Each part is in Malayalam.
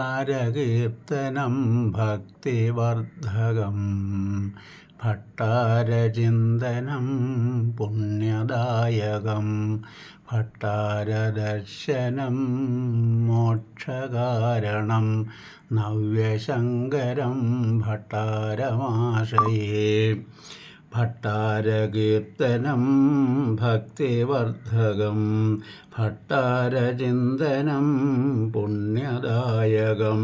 ഭട്ടാരകീർത്തനം ഭക്തിവർദ്ധകം ഭട്ടാരചിന്തനം പുണ്യദായകം ഭട്ടാരദർശനം മോക്ഷകാരണം നവ്യശങ്കരം ഭട്ടാരമാശയേ ഭട്ടാരകീർത്തനം ഭക്തിവർദ്ധകം ഭട്ടാരചിന്തനം പുണ്യദായകം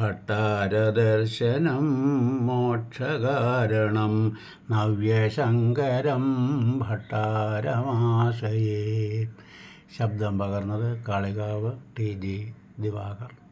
ഭട്ടാരദർശനം മോക്ഷകാരണം നവ്യശങ്കരം ഭട്ടാരമാശയേ. ശബ്ദം പകർന്നത് കാളികാവ് ടി ജി ദിവാകർ.